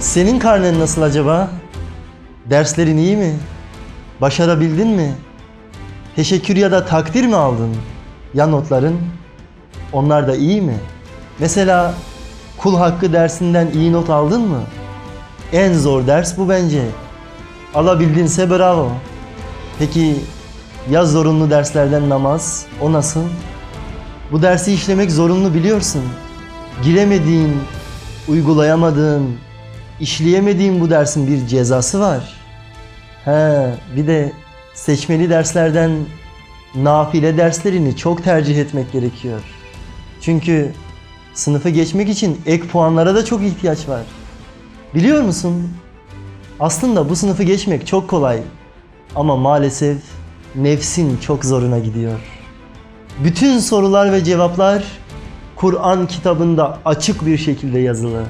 Senin karnen nasıl acaba? Derslerin iyi mi? Başarabildin mi? Teşekkür ya da takdir mi aldın? Ya notların? Onlar da iyi mi? Mesela kul hakkı dersinden iyi not aldın mı? En zor ders bu bence. Alabildinse bravo. Peki ya zorunlu derslerden namaz? O nasıl? Bu dersi işlemek zorunlu biliyorsun. Giremediğin, uygulayamadığın, işleyemediğin bu dersin bir cezası var. He, bir de seçmeli derslerden nafile derslerini çok tercih etmek gerekiyor. Çünkü sınıfı geçmek için ek puanlara da çok ihtiyaç var. Biliyor musun? Aslında bu sınıfı geçmek çok kolay. Ama maalesef nefsin çok zoruna gidiyor. Bütün sorular ve cevaplar Kur'an kitabında açık bir şekilde yazılı.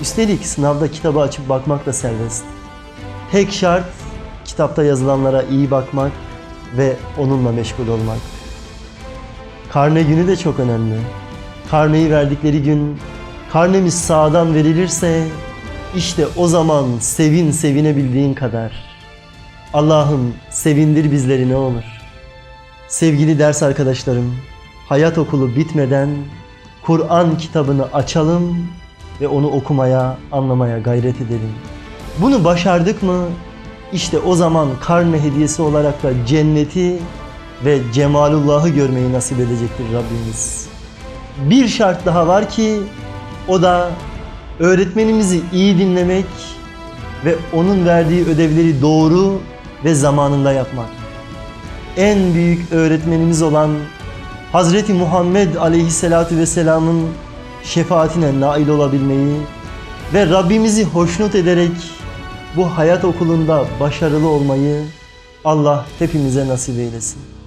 Üstelik sınavda kitabı açıp bakmak da serbest. Tek şart kitapta yazılanlara iyi bakmak ve onunla meşgul olmak. Karne günü de çok önemli. Karneyi verdikleri gün karnemiz sağdan verilirse işte o zaman sevin sevinebildiğin kadar. Allah'ım sevindir bizleri ne olur. Sevgili ders arkadaşlarım, hayat okulu bitmeden Kur'an kitabını açalım ve onu okumaya, anlamaya gayret edelim. Bunu başardık mı? İşte o zaman karne hediyesi olarak da cenneti ve cemalullah'ı görmeyi nasip edecektir Rabbimiz. Bir şart daha var ki o da öğretmenimizi iyi dinlemek ve onun verdiği ödevleri doğru ve zamanında yapmak. En büyük öğretmenimiz olan Hazreti Muhammed Aleyhisselatü Vesselam'ın şefaatine nail olabilmeyi ve Rabbimizi hoşnut ederek bu hayat okulunda başarılı olmayı Allah hepimize nasip eylesin.